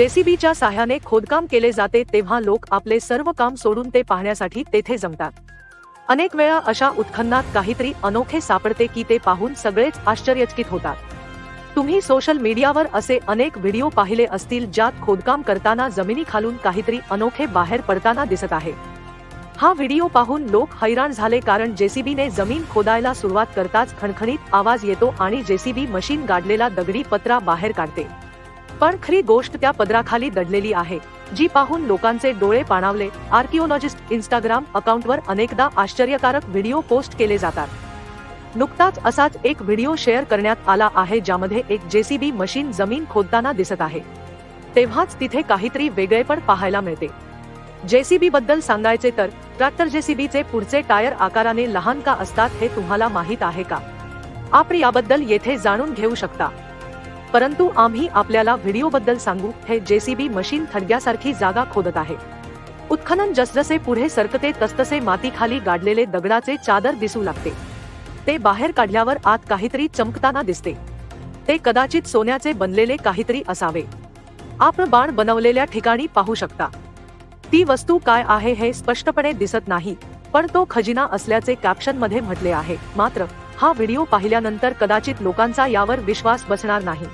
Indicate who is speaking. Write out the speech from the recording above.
Speaker 1: जेसीबीच्या साह्याने खोदकाम केले जाते तेव्हा लोक आपले सर्व काम सोडून ते पाहण्यासाठी तेथे जमतात. अनेक वेळा अशा उत्खननात काहीतरी अनोखे सापडते की ते पाहून सगळेच आश्चर्यचकित होतात. तुम्ही सोशल मीडियावर असे अनेक व्हिडिओ पाहिले असतील ज्यात खोदकाम करताना जमिनीखालून काहीतरी अनोखे बाहेर पडताना दिसत आहे. हा व्हिडिओ पाहून लोक हैराण झाले कारण जेसीबीने जमीन खोदायला सुरुवात करताच खणखणीत आवाज येतो आणि जेसीबी मशीन गाडलेला दगडी पत्रा बाहेर काढते. पण खरी गोष्ट त्या पदराखाली दडलेली आहे जी पाहून लोकांचे डोळे पाणावले. आर्किओलॉजिस्ट इंस्टाग्राम अकाउंटवर अनेकदा आश्चर्यकारक व्हिडिओ पोस्ट केले जातात. नुकताच असाच एक व्हिडिओ शेअर करण्यात आला आहे ज्यामध्ये एक जेसीबी मशीन जमीन खोदताना दिसत आहे. तेव्हाच तिथे काहीतरी वेगळेपण पाहायला मिळते. जेसीबी बद्दल सांगायचे तर ट्रॅक्टर जेसीबीचे पुढचे टायर आकाराने लहान का असतात हे तुम्हाला माहीत आहे का? आपण याबद्दल येथे जाणून घेऊ शकता. परंतु आम्ही आपल्याला व्हिडिओ बद्दल सांगू हे जेसीबी मशीन थडग्यासारखी जागा खोदत आहे. उत्खनन जसजसे पुढे सरकते तसतसे मातीखाली गाडलेले दगडाचे चादर दिसू लागते. ते बाहेर काढल्यावर आत काहीतरी चमकताना दिसते. ते कदाचित सोन्याचे बनलेले काहीतरी असावे. आपण बाण बनवलेल्या ठिकाणी पाहू शकता. ती वस्तू काय आहे हे स्पष्टपणे दिसत नाही पण तो खजिना असल्याचे कॅप्शनमध्ये म्हटले आहे. मात्र हा व्हिडिओ पाहिल्यानंतर कदाचित लोकांचा यावर विश्वास बसणार नाही.